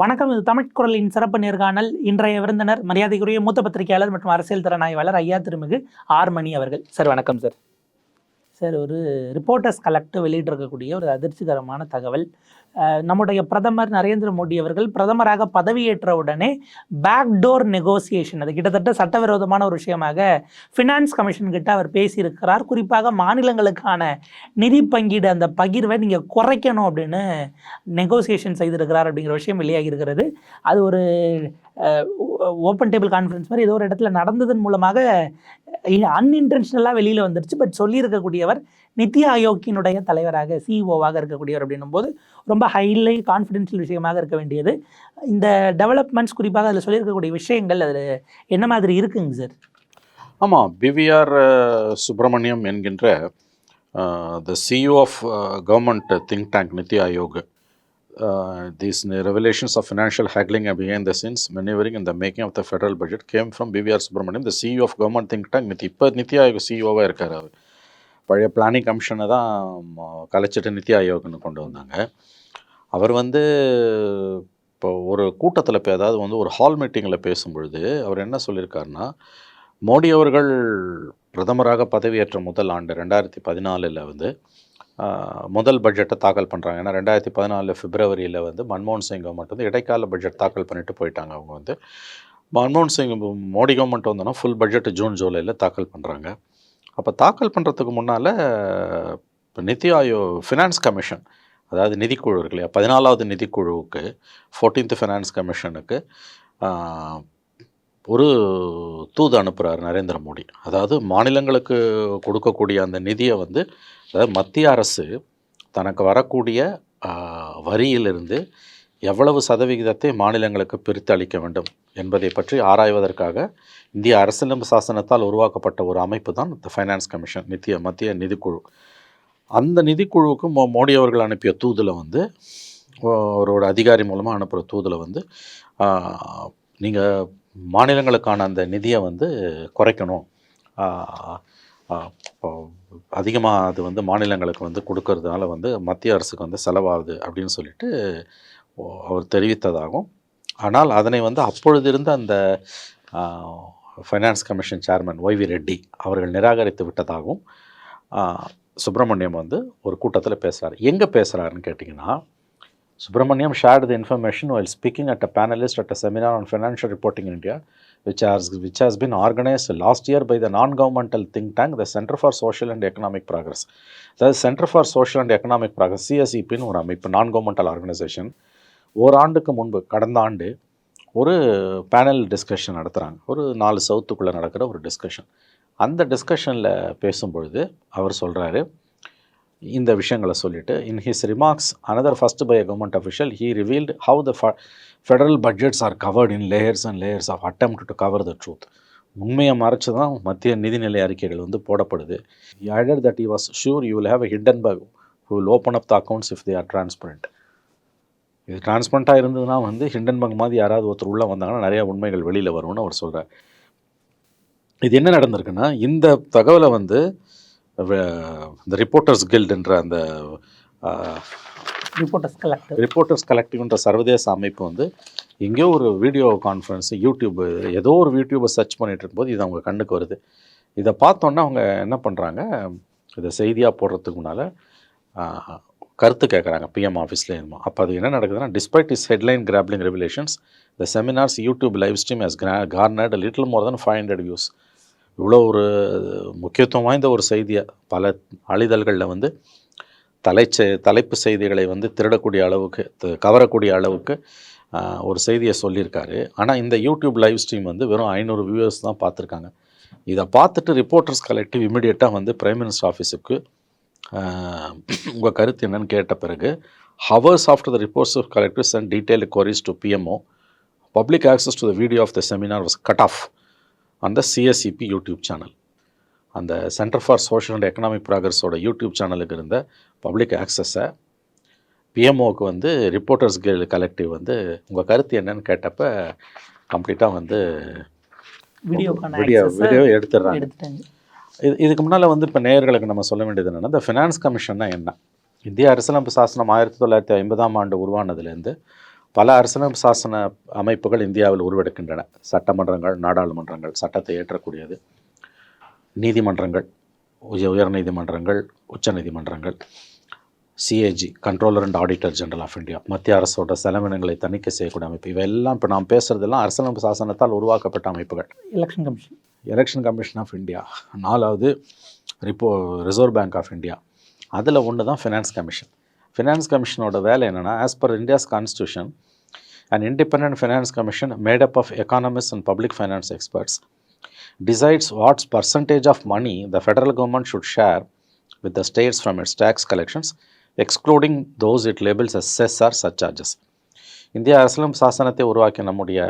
வணக்கம். இது தமிழ் குரலின் சிறப்பு நேர்காணல். இன்றைய விருந்தினர் மரியாதைக்குரிய மூத்த பத்திரிகையாளர் மற்றும் அரசியல் திறனாய்வாளர் ஐயா திருமிகு ஆர் மணி அவர்கள். சார் வணக்கம் சார். சார் ஒரு ரிப்போர்ட்டர்ஸ் கலெக்ட் வெளியிட்டிருக்கக்கூடிய ஒரு அதிர்ச்சிகரமான தகவல். நம்முடைய பிரதமர் நரேந்திர மோடி அவர்கள் பிரதமராக பதவியேற்ற உடனே பேக்டோர் நெகோசியேஷன் அது கிட்டத்தட்ட சட்டவிரோதமான ஒரு விஷயமாக ஃபினான்ஸ் கமிஷன் கிட்ட அவர் பேசியிருக்கிறார். குறிப்பாக மாநிலங்களுக்கான நிதி பங்கீடு அந்த பகிர்வை நீங்கள் குறைக்கணும் அப்படின்னு நெகோசியேஷன் செய்திருக்கிறார் அப்படிங்கிற விஷயம் வெளியாகி இருக்கிறது. அது ஒரு ஓப்பன் டேபிள் கான்ஃபரன்ஸ் மாதிரி ஏதோ ஒரு இடத்துல நடந்ததன் மூலமாக அன்இன்டென்ஷனலாக வெளியில் வந்துருச்சு. பட் சொல்லியிருக்கக்கூடியவர் நித்தி ஆயோக்கினுடைய தலைவராக சிஇஓவாக இருக்கக்கூடியவர் அப்படின்னும் போது ரொம்ப ஹைலை கான்ஃபிடென்ஷியல் விஷயமாக இருக்க வேண்டியது. இந்த டெவலப்மெண்ட்ஸ் குறிப்பாக அதில் சொல்லியிருக்கக்கூடிய விஷயங்கள் அதில் என்ன மாதிரி இருக்குங்க சார் ஆமாம் பிவிஆர் சுப்பிரமணியம் என்கின்ற the CEO of government think tank NITI Aayog. These revelations of financial haggling the scenes maneuvering in இந்த making of the federal budget came from BVR Subramaniam the CEO of government think tank. NITI இப்போ நித்தி ஆயோக் சிஇஓவாக இருக்கார் அவர். பழைய planning கமிஷனை தான் கலைச்சிட்டு நித்தி ஆயோக்னு கொண்டு வந்தாங்க. அவர் வந்து இப்போ ஒரு கூட்டத்தில் இப்போ அதாவது வந்து ஒரு ஹால் மீட்டிங்கில் பேசும்பொழுது அவர் என்ன சொல்லியிருக்காருன்னா மோடி அவர்கள் பிரதமராக பதவியேற்ற முதல் ஆண்டு ரெண்டாயிரத்தி பதினாலில் வந்து முதல் பட்ஜெட்டை தாக்கல் பண்ணுறாங்க ஏன்னா ரெண்டாயிரத்தி பதினாலு பிப்ரவரியில் வந்து மன்மோகன் சிங் கவர்மெண்ட் வந்து இடைக்கால பட்ஜெட் தாக்கல் பண்ணிட்டு போயிட்டாங்க அவங்க வந்து. மன்மோகன் சிங் மோடி கவர்மெண்ட் வந்தோன்னா ஃபுல் பட்ஜெட் ஜூன் ஜூலையில் தாக்கல் பண்ணுறாங்க அப்போ தாக்கல் பண்ணுறதுக்கு முன்னால் இப்போ நித்தி ஆயோ ஃபினான்ஸ் கமிஷன் அதாவது நிதிக்குழு இருக்கு இல்லையா பதினாலாவது நிதிக்குழுவுக்கு ஃபோர்டீன்த் ஃபினான்ஸ் கமிஷனுக்கு ஒரு தூது அனுப்புகிறார் நரேந்திர மோடி. அதாவது மாநிலங்களுக்கு கொடுக்கக்கூடிய அந்த நிதியை வந்து அதாவது மத்திய அரசு தனக்கு வரக்கூடிய வரியிலிருந்து எவ்வளவு சதவிகிதத்தை மாநிலங்களுக்கு பிரித்து அளிக்க வேண்டும் என்பதை பற்றி ஆராய்வதற்காக இந்திய அரசியலமைப்பு சாசனத்தால் உருவாக்கப்பட்ட ஒரு அமைப்பு தான் இந்த ஃபைனான்ஸ் கமிஷன் நித்திய மத்திய நிதிக்குழு. அந்த நிதிக்குழுவுக்கு மோ மோடி அவர்கள் அனுப்பிய தூதில் வந்து அவரோட அதிகாரி மூலமாக அனுப்புகிற தூதில் வந்து நீங்கள் மாநிலங்களுக்கான அந்த நிதியை வந்து குறைக்கணும். அதிகமாக அது வந்து மாநிலங்களுக்கு வந்து கொடுக்கறதுனால வந்து மத்திய அரசுக்கு வந்து செலவாகுது அப்படின்னு சொல்லிட்டு அவர் தெரிவித்ததாகவும் ஆனால் அதனை வந்து அப்பொழுது இருந்த அந்த finance commission chairman YV Reddy அவர்கள் நிராகரித்து விட்டதாகவும் சுப்பிரமணியம் வந்து ஒரு கூட்டத்தில் பேசுகிறார் எங்கே பேசுகிறாருன்னு கேட்டிங்கன்னா Subramaniam shared the information while speaking at a panelist at a seminar on financial reporting in which hours which has been organise last year by the non governmental think tank, the Center for Social and Economic Progress. The Center for Social and Economic Progress, சிஎஸ்இபின்னு ஒரு அமைப்பு நான் governmental organisation ஓராண்டுக்கு முன்பு கடந்த ஆண்டு ஒரு panel discussion நடத்துகிறாங்க ஒரு நாலு சவுத்துக்குள்ளே நடக்கிற ஒரு டிஸ்கஷன் அந்த டிஸ்கஷனில் பேசும்பொழுது அவர் சொல்கிறாரு இந்த விஷயங்களை சொல்லிவிட்டு in his remarks another first by a government official he revealed how the ஃப federal budgets are covered in layers and layers of attempt to cover the truth உண்மையை மறைச்சு தான் மத்திய நிதிநிலை அறிக்கைகள் வந்து போடப்படுது either that you was sure you will have hidden bug who will open up the accounts if they are transparent இது டிரான்ஸ்பரண்ட்டாக இருந்ததுன்னா வந்து ஹிண்டன் ஹிண்டன்பர்க் மாதிரி யாராவது ஒருத்தர் உள்ளே வந்தாங்கன்னா நிறையா உண்மைகள் வெளியில் வரும்னு அவர் சொல்கிறார் இது என்ன நடந்திருக்குன்னா இந்த தகவலை வந்து இந்த ரிப்போர்ட்டர்ஸ் கில்டுன்ற அந்த ரிப்போர்ட்டர்ஸ் கலெக்ட் ரிப்போர்ட்டர்ஸ் கலெக்டிவ்ன்ற சர்வதேச அமைப்பு வந்து எங்கேயோ ஒரு வீடியோ கான்ஃபரன்ஸ் யூடியூப் ஏதோ ஒரு யூடியூப்பை சர்ச் பண்ணிட்டு இருக்கும்போது இது அவங்க கண்ணுக்கு வருது. இதை பார்த்தோன்னே அவங்க என்ன பண்ணுறாங்க இதை செய்தியாக போடுறதுக்கு முன்னால் கருத்து கேட்குறாங்க பிஎம் ஆஃபீஸில் இருந்தோம் அப்போ அது என்ன நடக்குதுன்னா despite is headline grappling revelations the seminars YouTube live stream has garnered little more than five hundred views இவ்வளோ ஒரு முக்கியத்துவம் வாய்ந்த ஒரு செய்தியை பல அழிதல்களில் வந்து தலைச்செ தலைப்பு செய்திகளை வந்து திருடக்கூடிய அளவுக்கு கவரக்கூடிய அளவுக்கு ஒரு செய்தியை சொல்லியிருக்காரு. ஆனால் இந்த யூடியூப் லைவ் ஸ்ட்ரீம் வந்து வெறும் ஐநூறு வியூவர்ஸ் தான் பார்த்துருக்காங்க. இதை பார்த்துட்டு ரிப்போர்ட்டர்ஸ் கலெக்டிவ் இமிடியேட்டாக வந்து பிரைம் மினிஸ்டர் ஆஃபீஸுக்கு உங்கள் கருத்து என்னன்னு கேட்ட பிறகு hours after the reports of collective and detailed queries to PMO public access to the video of the seminar was cut off அந்த சிஎஸ்சிபி யூடியூப் சேனல் அந்த centre for social and economic ப்ராக்ரஸோட YouTube சேனலுக்கு இருந்த public ஆக்சஸை பிஎம்ஓக்கு வந்து reporters kill collective வந்து உங்கள் கருத்து என்னன்னு கேட்டப்ப கம்ப்ளீட்டாக வந்து வீடியோ access-அ வீடியோ எடுத்துடுறாங்க இது இதுக்கு முன்னால் வந்து இப்போ நேயர்களுக்கு நம்ம சொல்ல வேண்டியது என்னென்னா இந்த ஃபினான்ஸ் கமிஷன்னா என்ன? இந்திய அரசியலமைப்பு சாசனம் ஆயிரத்தி தொள்ளாயிரத்தி ஐம்பதாம் ஆண்டு உருவானதுலேருந்து பல அரசியல் சாசன அமைப்புகள் இந்தியாவில் உருவெடுக்கின்றன. சட்டமன்றங்கள் நாடாளுமன்றங்கள் சட்டத்தை ஏற்றக்கூடியது. நீதிமன்றங்கள் உய உயர் நீதிமன்றங்கள் உச்ச நீதிமன்றங்கள் CAG controller and auditor general of India மத்திய அரசோட செலவினங்களை தணிக்கை செய்யக்கூடிய அமைப்பு. இவையெல்லாம் இப்போ நாம் பேசுகிறதெல்லாம் அரசியலமைப்பு சாசனத்தால் உருவாக்கப்பட்ட அமைப்புகள். Election commission election commission of India நாலாவது repo reserve bank of India அதில் ஒன்று தான் ஃபினான்ஸ் கமிஷன் ஃபினான்ஸ் கமிஷனோட வேலை என்னென்னா as per India's constitution and independent finance commission made up of economist and public finance experts decides what percentage of money the federal government should share with the states from its tax collections, excluding those it labels as cess or surcharges. இந்திய அரசியலும் சாசனத்தை உருவாக்கிய நம்முடைய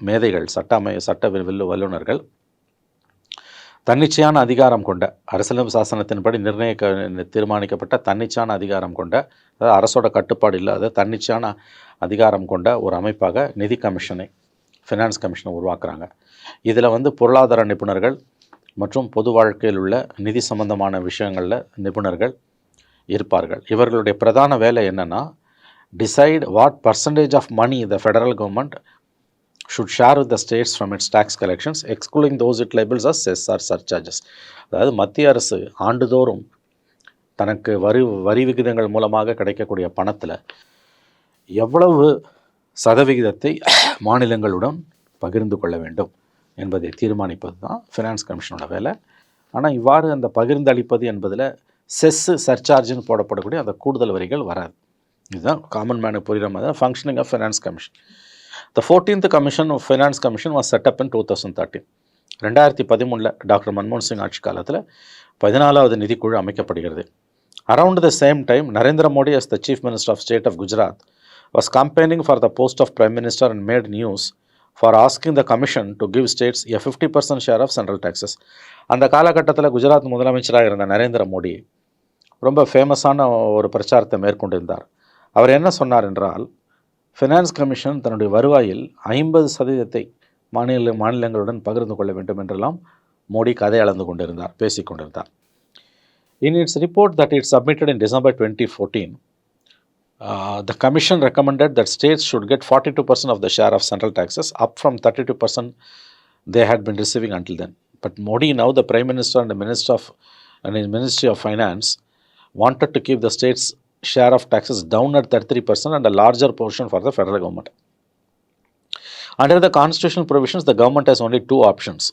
மேதைகள் சட்ட அமை சட்ட we- வில்லு வல்லுநர்கள் தன்னிச்சையான அதிகாரம் கொண்ட அரசியலமைப்பு சாசனத்தின்படி நிர்ணயிக்க தீர்மானிக்கப்பட்ட தன்னிச்சையான அதிகாரம் கொண்ட அதாவது அரசோட கட்டுப்பாடு இல்லாத தன்னிச்சையான அதிகாரம் கொண்ட ஒரு அமைப்பாக நிதி கமிஷனை ஃபினான்ஸ் கமிஷனை உருவாக்குறாங்க. இதில் வந்து பொருளாதார நிபுணர்கள் மற்றும் பொது வாழ்க்கையில் உள்ள நிதி சம்பந்தமான விஷயங்களில் நிபுணர்கள் இருப்பார்கள். இவர்களுடைய பிரதான வேலை என்னென்னா decide what percentage of money the federal government should share with the states from its tax collections excluding those it labels as cess or surcharges அதாவது மத்திய அரசு ஆண்டுதோறும் தனக்கு வரி வரி விகிதங்கள் மூலமாக கிடைக்கக்கூடிய பணத்தில் எவ்வளவு சதவிகிதத்தை மாநிலங்களுடன் பகிர்ந்து கொள்ள வேண்டும் என்பதை தீர்மானிப்பது தான் ஃபினான்ஸ் கமிஷனோட வேலை. ஆனால் இவ்வாறு அந்த பகிர்ந்து அளிப்பது என்பதில் செஸ்ஸு சர்சார்ஜ்னு போடப்படக்கூடிய அந்த கூடுதல் வரிகள் வராது. இதுதான் காமன் மேனுக்கு புரிகிற மாதிரி functioning of finance commission the fourteenth commission of finance commission was set up in two thousand thirteen ரெண்டாயிரத்தி பதிமூணில் டாக்டர் மன்மோகன் சிங் ஆட்சி காலத்தில் பதினாலாவது நிதிக்குழு அமைக்கப்படுகிறது. Around the same time Narendra Modi as the chief minister of state of Gujarat was campaigning for the post of prime minister and made news for asking the commission to give states a fifty percent share of central taxes அந்த காலகட்டத்தில் குஜராத் முதலமைச்சராக இருந்த நரேந்திர மோடி ரொம்ப ஃபேமஸான ஒரு பிரச்சாரத்தை மேற்கொண்டிருந்தார். அவர் என்ன சொன்னார் என்றால் ஃபினான்ஸ் கமிஷன் தன்னுடைய வருவாயில் ஐம்பது சதவீதத்தை மாநில மாநிலங்களுடன் பகிர்ந்து கொள்ள வேண்டும் என்றெல்லாம் மோடி கதை அளந்து கொண்டிருந்தார் பேசிக்கொண்டிருந்தார் கொண்டிருந்தார். In its report that it submitted in December 2014, uh, the Commission recommended that states should get 42% of the share of central taxes, up from 32% they had been receiving until then. But Modi, now the Prime Minister and the Minister of and his Ministry of Finance, wanted to keep the states' share of taxes down at 33% and a larger portion for the federal government. Under the constitutional provisions, the government has only two options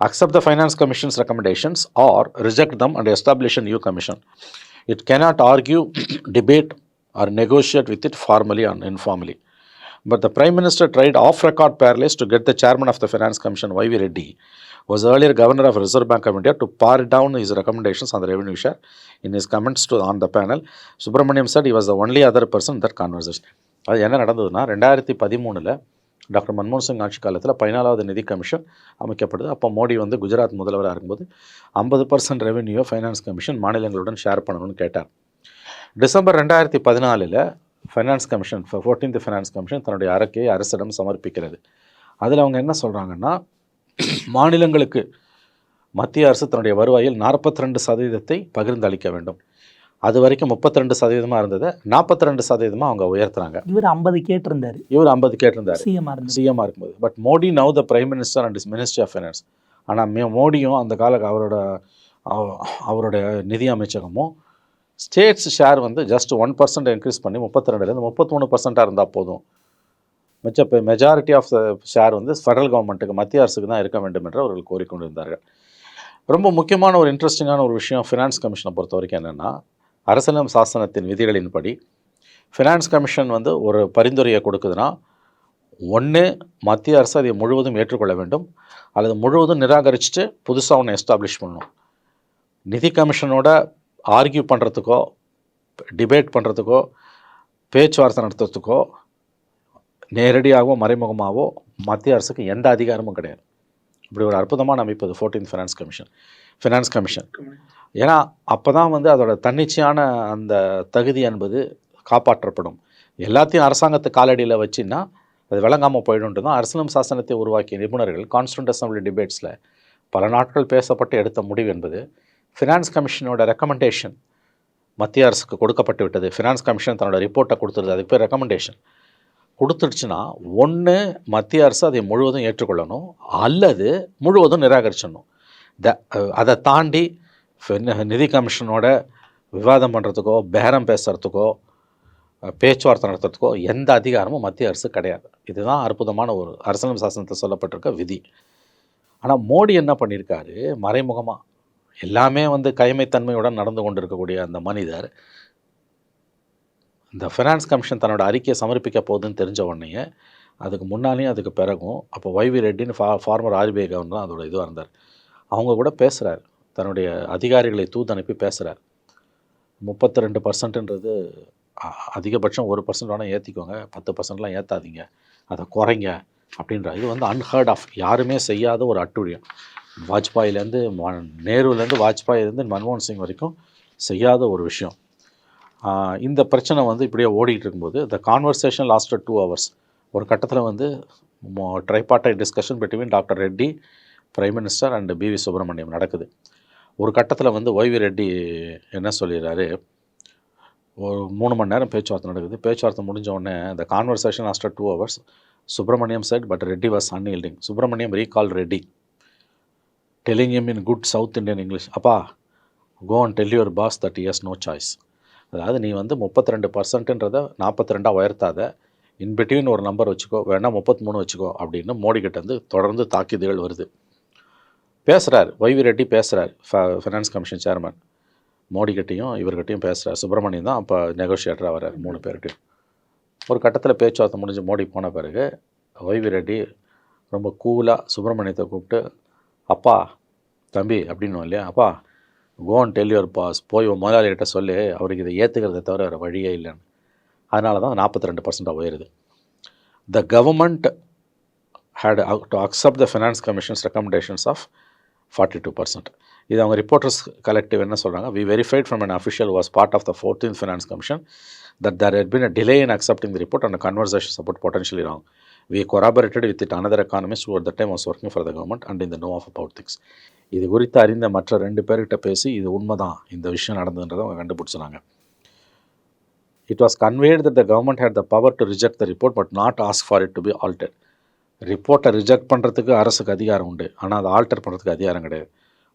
accept the Finance Commission's recommendations or reject them and establish a new commission. It cannot argue, debate, or negotiate with it formally and informally. But the Prime Minister tried off record parleys to get the chairman of the Finance Commission, Y.V. Reddy, was earlier governor of Reserve Bank of India, to par down his recommendations on the revenue share. In his comments to on the panel, Subramaniam said he was the only other person in that conversation. அது என்ன நடந்ததுன்னா ரெண்டாயிரத்தி பதிமூணில் doctor மன்மோகன் சிங் ஆட்சி காலத்தில் பதினாலாவது நிதி கமிஷன் அமைக்கப்படுது அப்போ மோடி வந்து குஜராத் முதல்வராக இருக்கும்போது ஐம்பது பர்சன்ட் ரெவென்யூ ஃபைனான்ஸ் கமிஷன் மாநிலங்களுடன் ஷேர் பண்ணணும்னு கேட்டார் டிசம்பர் ரெண்டாயிரத்தி பதினாலில் finance commission fourteenth finance commission தன்னுடைய அறிக்கையை அரசிடம் சமர்ப்பிக்கிறது. அதில் அவங்க என்ன சொல்கிறாங்கன்னா மாநிலங்களுக்கு மத்திய அரசு தன்னுடைய வருவாயில் நாற்பத்தி ரெண்டு சதவீதத்தை பகிர்ந்து அளிக்க வேண்டும். அது வரைக்கும் முப்பத்தி ரெண்டு சதவீதமாக இருந்ததை நாற்பத்தி ரெண்டு சதவீதமாக அவங்க உயர்த்துறாங்க. இவர் ஐம்பது கேட்டிருந்தாரு. இவர் ஐம்பது கேட்டிருந்தார். சிஎம் இருந்தது. சிஎம்மாக இருக்கும்போது. But Modi now the prime minister and is ministry of finance ஆனால் மே மோடியும் அந்த கால அவரோட அவ- அவருடைய நிதி அமைச்சகமும் ஸ்டேட்ஸ் ஷேர் வந்து ஜஸ்ட் ஒன் பர்சன்ட் இன்க்ரீஸ் பண்ணி முப்பத்தி ரெண்டுலேருந்து முப்பத்தி பர்சண்ட்டாக இருந்தால் போதும். மிச்ச மெஜாரிட்டி ஆஃப் த ஷேர் வந்து ஃபெடரல் கவர்மெண்ட்டுக்கு மத்திய அரசுக்கு தான் இருக்க வேண்டும் என்று அவர்கள் கோரிக்கொண்டிருந்தார்கள். ரொம்ப முக்கியமான ஒரு இன்ட்ரெஸ்டிங்கான ஒரு விஷயம் ஃபினான்ஸ் கமிஷனை பொறுத்த வரைக்கும் என்னென்னா அரசியலம் சாசனத்தின் விதிகளின்படி ஃபினான்ஸ் கமிஷன் வந்து ஒரு பரிந்துரையை கொடுக்குதுன்னா ஒன்று மத்திய அரசு அதை முழுவதும் ஏற்றுக்கொள்ள வேண்டும். அல்லது முழுவதும் நிராகரிச்சுட்டு புதுசாக ஒன்று எஸ்டாப்ளிஷ் பண்ணணும். நிதி கமிஷனோட ஆர்கியூ பண்ணுறதுக்கோ டிபேட் பண்ணுறதுக்கோ பேச்சுவார்த்தை நடத்துறதுக்கோ நேரடியாகவோ மறைமுகமாகவோ மத்திய அரசுக்கு எந்த அதிகாரமும் கிடையாது. இப்படி ஒரு அற்புதமான அமைப்பு அது fourteen finance commission finance commission ஏன்னா அப்போ தான் வந்து அதோட தன்னிச்சையான அந்த தகுதி என்பது காப்பாற்றப்படும். எல்லாத்தையும் அரசாங்கத்தை காலடியில் வச்சுன்னா அது விளங்காமல் போயிடும்ட்டு தான் அரசியலம் சாசனத்தை உருவாக்கிய நிபுணர்கள் கான்ஸ்டன்ட் அசம்பிளி டிபேட்ஸில் பல நாட்கள் பேசப்பட்டு எடுத்த முடிவு என்பது ஃபினான்ஸ் கமிஷனோட ரெக்கமெண்டேஷன் மத்திய அரசுக்கு கொடுக்கப்பட்டு விட்டது. ஃபினான்ஸ் கமிஷன் தன்னோட ரிப்போர்ட்டை கொடுத்துருது. அதுக்கு பேர் ரெக்கமெண்டேஷன் கொடுத்துடுச்சுன்னா ஒன்று மத்திய அரசு அதை முழுவதும் ஏற்றுக்கொள்ளணும். அல்லது முழுவதும் நிராகரிச்சிடணும். த அதை தாண்டி நிதி கமிஷனோட விவாதம் பண்ணுறதுக்கோ பேரம் பேசுகிறதுக்கோ பேச்சுவார்த்தை நடத்துறதுக்கோ எந்த அதிகாரமும் மத்திய அரசு கிடையாது. இதுதான் அற்புதமான ஒரு அரசியல் சாசனத்தில் சொல்லப்பட்டிருக்க விதி. ஆனால் மோடி என்ன பண்ணியிருக்காரு? மறைமுகமாக எல்லாமே வந்து கைமைத்தன்மையுடன் நடந்து கொண்டிருக்கக்கூடிய அந்த மனிதர் இந்த ஃபினான்ஸ் கமிஷன் தன்னோட அறிக்கையை சமர்ப்பிக்க போகுதுன்னு தெரிஞ்ச உடனே அதுக்கு முன்னாலேயும் அதுக்கு பிறகும் அப்போ வைவி ரெட்டின்னு ஃபா ஃபார்மர் ஆர்பிஐ கவர்னர் தான் அதோட இதுவாக இருந்தார். அவங்க கூட பேசுகிறார் தன்னுடைய அதிகாரிகளை தூது அனுப்பி பேசுகிறார் முப்பத்தி ரெண்டு பர்சன்ட்டுன்றது அதிகபட்சம் ஒரு பர்சன்ட் வேணால் ஏற்றிக்கோங்க பத்து பர்சன்ட்லாம் ஏற்றாதீங்க அதை குறைங்க. அப்படின்ற இது வந்து அன்ஹர்ட் ஆஃப் யாருமே செய்யாத ஒரு அட்டுழியம். வாஜ்பாயிலேருந்து நேருலேருந்து வாஜ்பாயிலேருந்து மன்மோகன் சிங் வரைக்கும் செய்யாத ஒரு விஷயம். இந்த பிரச்சனை வந்து இப்படியே ஓடிட்டு இருக்கும்போது the conversation last two hours ஒரு கட்டத்தில் வந்து ட்ரைபாட்டை discussion between doctor Reddy prime minister and BV Subramaniam நடக்குது. ஒரு கட்டத்தில் வந்து ஒய்வி ரெட்டி என்ன சொல்லிடுறாரு? ஒரு மூணு மணி நேரம் பேச்சுவார்த்தை நடக்குது. பேச்சுவார்த்தை முடிஞ்ச உடனே இந்த conversation after two hours Subramaniam said but Reddy was unyielding Subramaniam recall Reddy telling him in good South Indian English அப்பா go and tell your boss that years no choice அதாவது நீ வந்து முப்பத்தி ரெண்டு பர்சன்ட்டுன்றதை நாற்பத்தி ரெண்டாக உயர்த்தாத இன்பிட்வீன் ஒரு நம்பர் வச்சுக்கோ வேணால் முப்பத்தி மூணு வச்சுக்கோ அப்படின்னு மோடி வந்து தொடர்ந்து தாக்குதல்கள் வருது. பேசுகிறார் வைவி ரெட்டி பேசுகிறார் ஃபினான்ஸ் கமிஷன் சேர்மன் மோடிக்கிட்டையும் இவர்கிட்டையும் பேசுகிறார் சுப்பிரமணியம் தான் அப்போ நெகோஷியேட்டராக வர்றார் மூணு பேர்கிட்டையும். ஒரு கட்டத்தில் பேச்சுவார்த்தை முடிஞ்சு மோடி போன பிறகு வைவி ரெட்டி ரொம்ப கூலாக சுப்பிரமணியத்தை கூப்பிட்டு அப்பா தம்பி அப்படின்னு இல்லையா? அப்பா கோன் டெல் யுவர் பாஸ் போய் உன் முதலாளிகிட்ட சொல்லி அவருக்கு இதை ஏற்றுக்கிறத தவிர வேறு வழியே இல்லைன்னு. அதனால தான் நாற்பத்தி ரெண்டு பர்சண்டாக உயருது. The government had to accept the finance commission's recommendations of forty two percent இது அவங்க ரிப்போர்ட்டர்ஸ் கலெக்டிவ் என்ன சொல்கிறாங்க we verified from an official was part of the fourteenth finance commission that there had been a delay in accepting the report and a conversation about we corroborated with it another economist at the time was working for the government and இந்த know of about things இது குறித்து அறிந்த மற்ற ரெண்டு பேர்கிட்ட பேசி இது உண்மைதான் இந்த விஷயம் நடந்ததுன்றதை அவங்க கண்டுபிடிச்சாங்க it was conveyed the government had the power to reject the report but not ask for it to be alter ரிப்போர்ட்டை ரிஜெக்ட் பண்ணுறதுக்கு அரசுக்கு அதிகாரம் உண்டு ஆனால் அதை ஆல்டர் பண்ணுறதுக்கு அதிகாரம் கிடையாது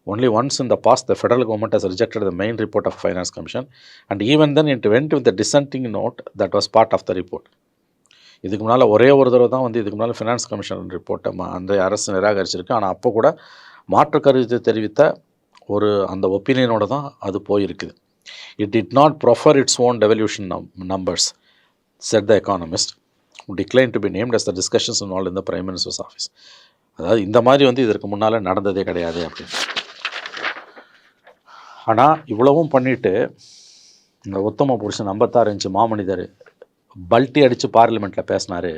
ஒன்லி ஒன்ஸ் இந்த pass the federal government has rejected the main report of finance commission and even then it went with the dissenting note that was part of the report இதுக்கு முன்னால் ஒரே ஒரு தடவை தான் வந்து இதுக்கு முன்னால் ஃபினான்ஸ் கமிஷன் ரிப்போர்ட்டை அந்த அரசு நிராகரிச்சிருக்கு. ஆனால் அப்போ கூட மாற்று கருத்து தெரிவித்த ஒரு அந்த ஒப்பீனியனோட தான் அது போயிருக்குது. It did not proffer its own devolution numbers said the economist decline to be named as the discussions in in the prime minister's office அதாவது இந்த மாதிரி வந்து இதற்கு முன்னால் நடந்ததே கிடையாது அப்படின்னு. ஆனால் இவ்வளவும் பண்ணிவிட்டு இந்த உத்தம புருஷன் ஐம்பத்தாறு இன்ச்சு மாமனிதர் பல்ட்டி அடித்து பார்லிமெண்ட்டில் பேசினார்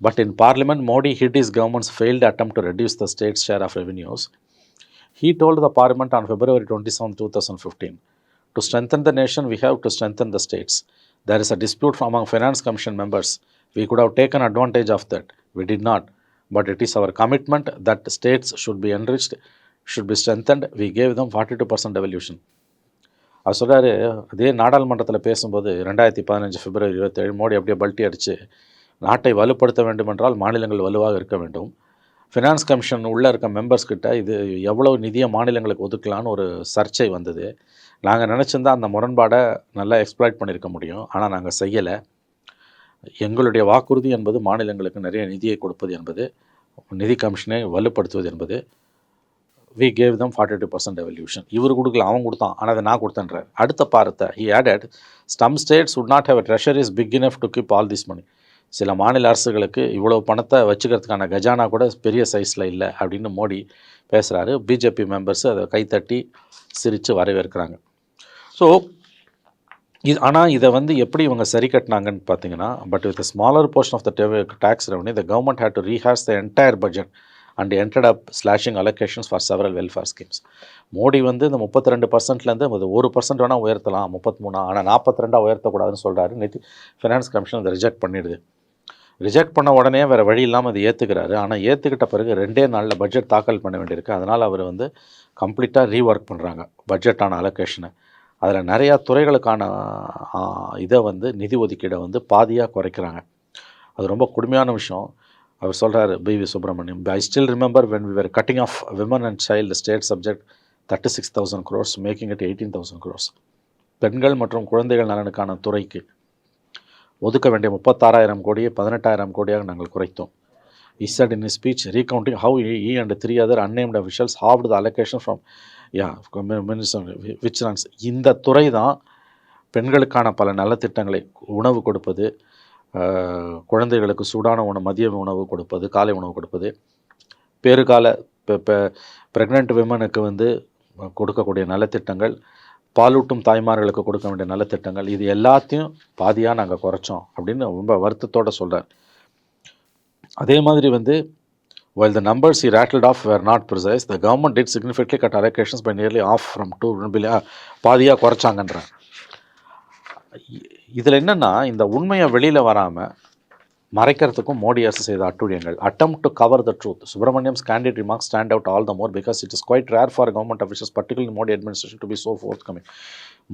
but in parliament Modi hit is government's failed attempt to reduce the state share of revenues he told the parliament on February 27, 2015, to strengthen the nation, we have to strengthen the states. There is a dispute among finance commission members. We could have taken advantage of that. We did not. But it is our commitment that states should be enriched, should be strengthened. We gave them 42% devolution. அவர் சொல்கிறாரு அதே நாடாளுமன்றத்தில் பேசும்போது ரெண்டாயிரத்தி பதினஞ்சு பிப்ரவரி இருபத்தேழு மோடி அப்படியே பல்ட்டி அடித்து நாட்டை வலுப்படுத்த வேண்டுமென்றால் மாநிலங்கள் வலுவாக இருக்க வேண்டும். ஃபினான்ஸ் கமிஷன் உள்ளே இருக்க மெம்பர்ஸ் கிட்ட இது எவ்வளவு நிதியை மாநிலங்களுக்கு ஒதுக்கலான்னு ஒரு சர்ச்சை வந்தது. நாங்கள் நினச்சிருந்தா அந்த முரண்பாடை நல்லா எக்ஸ்ப்ளாய்ட் பண்ணியிருக்க முடியும். ஆனால் நாங்கள் செய்யலை. எங்களுடைய வாக்குறுதி என்பது மாநிலங்களுக்கு நிறைய நிதியை கொடுப்பது என்பது நிதி கமிஷனை வலுப்படுத்துவது என்பது. We gave them forty two percent revolution இவர் கொடுக்கல அவன் கொடுத்தான். ஆனால் அதை நான் கொடுத்தேன்றார். அடுத்த பாரத்தை he added some states would not have treasure is big enough to keep all this money சில மாநில அரசுகளுக்கு இவ்வளோ பணத்தை வச்சுக்கிறதுக்கான கஜானா கூட பெரிய சைஸில் இல்லை அப்படின்னு மோடி பேசுகிறாரு பிஜேபி மெம்பர்ஸ் அதை கைத்தட்டி சிரித்து வரவேற்கிறாங்க. ஸோ இது ஆனால் இதை வந்து எப்படி இவங்க சரி கட்டினாங்கன்னு பார்த்தீங்கன்னா but with smaller portion of the tax revenue the government had to rehash the entire budget and ended up slashing allocations for several welfare schemes Modi வந்து இந்த முப்பத்தி ரெண்டு பர்சன்ட்லேருந்து அது ஒரு பர்சன்ட் வேணால் உயர்த்தலாம் முப்பத்தி மூணா ஆனால் நாற்பத்தி ரெண்டாக உயர்த்தக்கூடாதுன்னு சொல்கிறாரு நிதி ஃபினான்ஸ் கமிஷன் அதை ரிஜெக்ட் பண்ணிடுது. ரிஜெக்ட் பண்ண உடனே வேறு வழி இல்லாமல் அதை ஏற்றுக்கிறாரு ஆனால் ஏற்றுக்கிட்ட பிறகு ரெண்டே நாளில் பட்ஜெட் தாக்கல் பண்ண வேண்டியிருக்கு. அதனால் அவர் வந்து கம்ப்ளீட்டாக ரீஒர்க் பண்ணுறாங்க பட்ஜெட்டான அலோகேஷனை அதில் நிறையா துறைகளுக்கான இதை வந்து நிதி ஒதுக்கீடை வந்து பாதியாக குறைக்கிறாங்க. அது ரொம்ப கொடுமையான விஷயம். அவர் சொல்கிறார் BV Subramaniam I still remember when we were cutting off women and child state subject thirty six thousand crores making it eighteen thousand crores பெண்கள் மற்றும் குழந்தைகள் நலனுக்கான துறைக்கு ஒதுக்க வேண்டிய முப்பத்தாறாயிரம் கோடியை பதினெட்டாயிரம் கோடியாக நாங்கள் குறைத்தோம். He in speech recounting how இ இ he, three other three other unnamed the halved from yeah from, yeah, இந்த துறை தான் பெண்களுக்கான பல நலத்திட்டங்களை உணவு கொடுப்பது குழந்தைகளுக்கு சூடான உணவு மதிய உணவு கொடுப்பது காலை உணவு கொடுப்பது. பேறுகால ப்ரெக்னென்ட் விமனுக்கு வந்து கொடுக்கக்கூடிய நலத்திட்டங்கள் பாலூட்டும் தாய்மார்களுக்கு கொடுக்க வேண்டிய நலத்திட்டங்கள் இது எல்லாத்தையும் பாதியாக நாங்கள் குறைச்சோம் அப்படின்னு ரொம்ப வருத்தத்தோடு சொல்கிறார் அதே மாதிரி வந்து while the numbers he rattled off were not precise the government did significantly cut allocations by nearly half from 2 billion பாதியாக குறைச்சாங்கன்றான் இதில் என்னென்னா இந்த உண்மையை வெளியில் வராமல் மறைக்கிறதுக்கும் மோடி அரசு செய்த அட்டுழியங்கள். Attempt to cover the truth Subramaniam candid remarks stand out all the more because it is quite rare for government officials particular Modi administration to be so forthcoming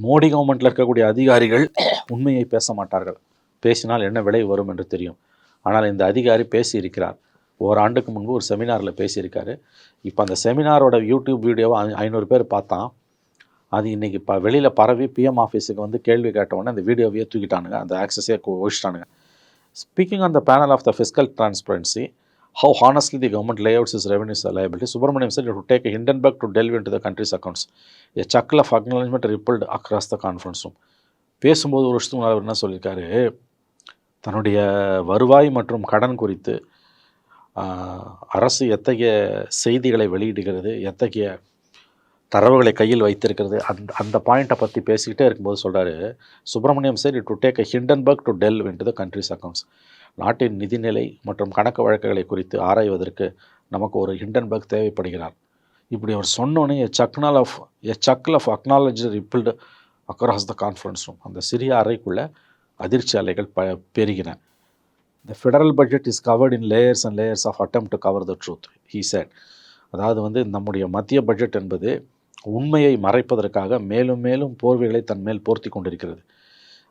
Modi கவர்மெண்ட்டில் இருக்கக்கூடிய அதிகாரிகள் உண்மையை பேச மாட்டார்கள். பேசினால் என்ன விலை வரும் என்று தெரியும். ஆனால் இந்த அதிகாரி பேசியிருக்கிறார். ஓராண்டுக்கு முன்பு ஒரு செமினாரில் பேசியிருக்காரு. இப்போ அந்த செமினாரோட யூடியூப் வீடியோவை ஐநூறு பேர் பார்த்தான். அது இன்றைக்கி இப்போ வெளியில் பரவி பிஎம் ஆஃபீஸுக்கு வந்து கேள்வி கேட்டவுடனே அந்த வீடியோவையே தூக்கிட்டானுங்க அந்த ஆக்சஸே ஒழிச்சிட்டானுங்க speaking on the panel of the fiscal transparency how honestly the government lay outs is revenues liability. Subramaniam sir to take take a Hindenburg to delve into the country's accounts. A chuckle of acknowledgement rippled across the conference பேசும்போது ஒரு வருஷத்துக்கு அவர் என்ன சொல்லியிருக்காரு தன்னுடைய வருவாய் மற்றும் கடன் குறித்து அரசு எத்தகைய செய்திகளை வெளியிடுகிறது எத்தகைய தரவுகளை கையில் வைத்திருக்கிறது. அந்த அந்த பாயிண்ட்டை பற்றி பேசிக்கிட்டே இருக்கும்போது சொல்கிறாரு Subramaniam sir it to take a Hindenburg to tell into the country's accounts நாட்டின் நிதிநிலை மற்றும் கணக்கு வழக்குகளை குறித்து ஆராய்வதற்கு நமக்கு ஒரு ஹிண்டன்பர்க் தேவைப்படுகிறார். இப்படி அவர் சொன்னோன்னே a chuckle of a chuckle of அக்னாலஜி rippled across the conference room அந்த சிறிய அறைக்குள்ளே அதிர்ச்சி அலைகள் ப பெருகின. The federal budget is covered in layers and layers of attempt to cover the truth he said அதாவது வந்து நம்முடைய மத்திய பட்ஜெட் என்பது உண்மையை மறைப்பதற்காக மேலும் மேலும் போர்வைகளை தன் மேல் போர்த்தி கொண்டிருக்கிறது.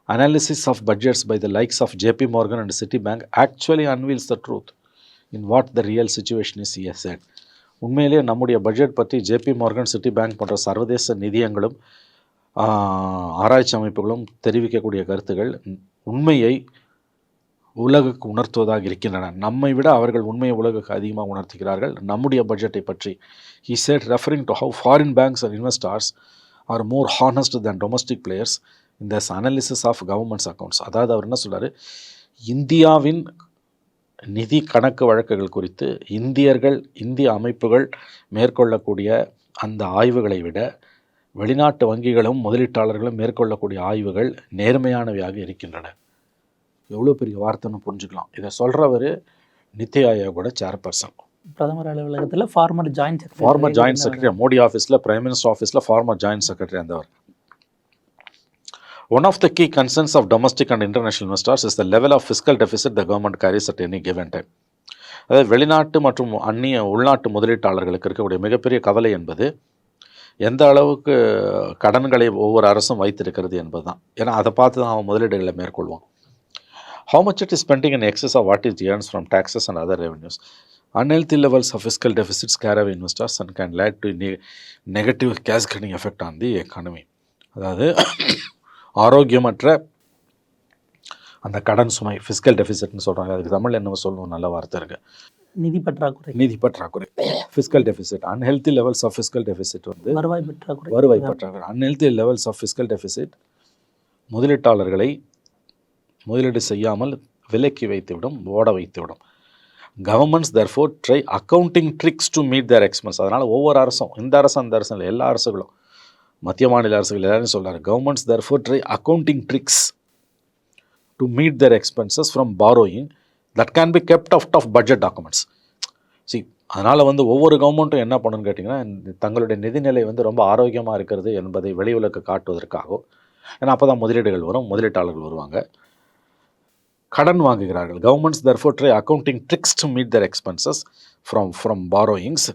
Analysis of budgets by the likes of JP Morgan and Citibank actually unveils the truth in what the real situation is as said. உண்மையிலேயே நம்முடைய பட்ஜெட் பற்றி ஜேபி மார்கன் சிட்டி பேங்க் போன்ற சர்வதேச நிதியங்களும் ஆராய்ச்சி அமைப்புகளும் தெரிவிக்கக்கூடிய கருத்துகள் உண்மையை உலகுக்கு உணர்த்துவதாக இருக்கின்றன. நம்மை விட அவர்கள் உண்மையை உலகுக்கு அதிகமாக உணர்த்துகிறார்கள். நம்முடைய பட்ஜெட்டை பற்றி he said referring to how foreign banks and investors are more honest than domestic players இந்த அனாலிசிஸ் ஆஃப் கவர்மெண்ட்ஸ் அக்கௌண்ட்ஸ் அதாவது அவர் என்ன சொல்கிறார் இந்தியாவின் நிதி கணக்கு வழக்குகள் குறித்து இந்தியர்கள் இந்திய அமைப்புகள் மேற்கொள்ளக்கூடிய அந்த ஆய்வுகளை விட வெளிநாட்டு வங்கிகளும் முதலீட்டாளர்களும் மேற்கொள்ளக்கூடிய ஆய்வுகள் நேர்மையானவையாக இருக்கின்றன. எவ்வளோ பெரிய வார்த்தைன்னு புரிஞ்சுக்கலாம். இதை சொல்கிறவர் நித்தி ஆயோகோட சேர்பர்சன் பிரதமர் அலுவலகத்தில் former joint secretary former joint secretary Modi ஆஃபீஸில் பிரைம் மினிஸ்டர் ஆஃபீஸில் ஃபார்மர் ஜாயின்ட் செக்ரட்டரி இருந்தவர் one of the key concerns of domestic and international investors is the level of fiscal deficit the government carries at any given time அதாவது வெளிநாட்டு மற்றும் அந்நிய உள்நாட்டு முதலீட்டாளர்களுக்கு இருக்கக்கூடிய மிகப்பெரிய கவலை என்பது எந்த அளவுக்கு கடன்களை ஒவ்வொரு அரசும் வைத்திருக்கிறது என்பது தான் ஏன்னா அதை பார்த்து தான் அவன் முதலீடுகளை மேற்கொள்வான். How much it is spending in excess of what is earns from taxes and other revenues? Unhealthy levels of fiscal deficits scare away investors and can lead to ne- negative cascading effect on the economy. அதாவது ஆரோக்கியமற்ற அந்த கடன் சுமை fiscal டெபிசிட்னு சொல்கிறாங்க அதுக்கு தமிழ் என்ன சொல்லணும் நல்ல வார்த்தை இருக்கு. நிதி பற்றாக்குறை. நிதி பற்றாக்குறை. Fiscal deficit unhealthy levels of fiscal deficit வந்து வருவாய் பற்றாக்குறை. வருவாய் பற்றாக்குறை. Unhealthy levels of fiscal deficit முதலீட்டாளர்களை முதலீடு செய்யாமல் விலக்கி வைத்துவிடும் ஓட வைத்துவிடும். Governments therefore try accounting tricks to meet their expense அதனால் ஒவ்வொரு அரசும் இந்த அரசு அந்த அரசு இல்லை எல்லா அரசுகளும் மத்திய மாநில அரசுகள் எல்லாரும் சொல்கிறார் governments therefore try accounting tricks to meet their expenses from borrowing that can be kept out of budget documents C அதனால் வந்து ஒவ்வொரு கவர்மெண்ட்டும் என்ன பண்ணுன்னு கேட்டிங்கன்னா தங்களுடைய நிதிநிலை வந்து ரொம்ப ஆரோக்கியமாக இருக்கிறது என்பதை வெளி உலகு காட்டுவதற்காகவும் ஏன்னா அப்போ தான் முதலீடுகள் வரும் முதலீட்டாளர்கள் வருவாங்க. கடன் வாங்குகிறார்கள். Governments therefore try accounting tricks to meet their expenses from from borrowings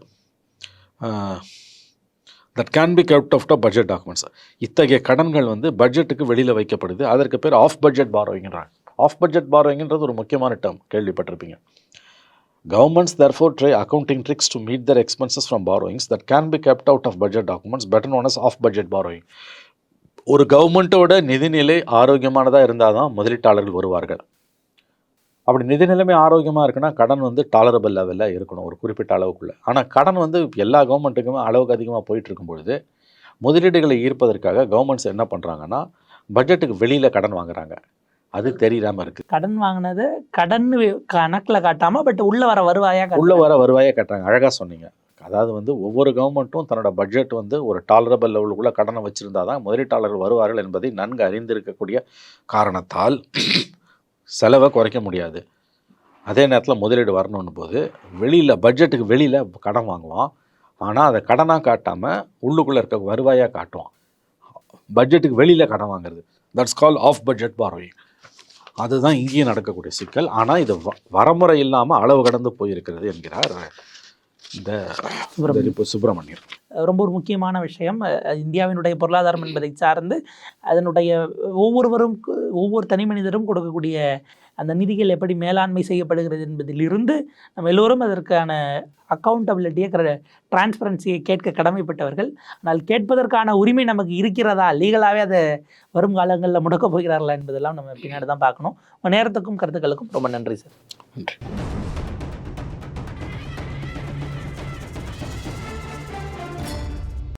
that can be kept of of budget documents இத்தகைய கடன்கள் வந்து பட்ஜெட்டுக்கு வெளியில் வைக்கப்படுது. அதற்கு பேர் ஆஃப் பட்ஜெட் பாரோயிங்கிறாங்க ஆஃப் பட்ஜெட் பாரோயிங்கிறது ஒரு முக்கியமான டேர்ம் கேள்விப்பட்டிருப்பீங்க. Governments therefore try accounting tricks to meet their expenses from borrowings that can be kept out of budget documents better known as off budget borrowing ஒரு கவர்மெண்ட்டோட நிதிநிலை ஆரோக்கியமானதாக இருந்தால் தான் முதலீட்டாளர்கள் வருவார்கள். அப்படி நிதி நிலைமை ஆரோக்கியமாக இருக்குன்னா கடன் வந்து டாலரபிள் லெவலில் இருக்கணும் ஒரு குறிப்பிட்ட அளவுக்குள்ளே. ஆனால் கடன் வந்து எல்லா கவர்மெண்ட்டுக்குமே அளவுக்கு அதிகமாக போயிட்டு இருக்கும் பொழுது முதலீடுகளை ஈர்ப்பதற்காக கவர்மெண்ட்ஸ் என்ன பண்ணுறாங்கன்னா பட்ஜெட்டுக்கு வெளியில் கடன் வாங்குறாங்க. அது தெரியாமல் இருக்குது கடன் வாங்கினது கடன் கணக்குல காட்டாம பட் உள்ள வர வருவாயா உள்ள வர வருவாயை கட்டுறாங்க. அழகாக சொன்னீங்க. அதாவது வந்து ஒவ்வொரு கவர்மெண்ட்டும் தன்னோட பட்ஜெட் வந்து ஒரு டாலரபிள் லெவலுக்குள்ள கடனை வச்சிருந்தா தான் முதலீட்டாளர்கள் வருவார்கள் என்பதை நன்கு அறிந்திருக்கக்கூடிய காரணத்தால் செலவை குறைக்க முடியாது. அதே நேரத்தில் முதலீடு வரணும்னு போது வெளியில் பட்ஜெட்டுக்கு வெளியில் கடன் வாங்குவான். ஆனால் அதை கடனாக காட்டாமல் உள்ளுக்குள்ளே இருக்க வருவாயாக காட்டுவான். பட்ஜெட்டுக்கு வெளியில் கடன் வாங்குறது. That's call off budget borrowing. அதுதான் இங்கேயும் நடக்கக்கூடிய சிக்கல். ஆனால் இது வ- வரமுறை இல்லாமல் அளவு கடந்து போயிருக்கிறது என்கிறார் இந்த சுப்பிரமணியன் ரொம்ப ஒரு முக்கியமான விஷயம். இந்தியாவினுடைய பொருளாதாரம் என்பதை சார்ந்து அதனுடைய ஒவ்வொருவரும் ஒவ்வொரு தனி மனிதரும் கொடுக்கக்கூடிய அந்த நிதிகள் எப்படி மேலாண்மை செய்யப்படுகிறது என்பதிலிருந்து நம்ம எல்லோரும் அதற்கான அக்கௌண்டபிலிட்டியை டிரான்ஸ்பரன்சியை கேட்க கடமைப்பட்டவர்கள். ஆனால் கேட்பதற்கான உரிமை நமக்கு இருக்கிறதா? லீகலாகவே அதை வரும் காலங்களில் முடக்கப் போகிறார்களா என்பதெல்லாம் நம்ம பின்னாடி தான் பார்க்கணும். உங்கள் நேரத்துக்கும் கருத்துக்களுக்கும் ரொம்ப நன்றி சார். நன்றி.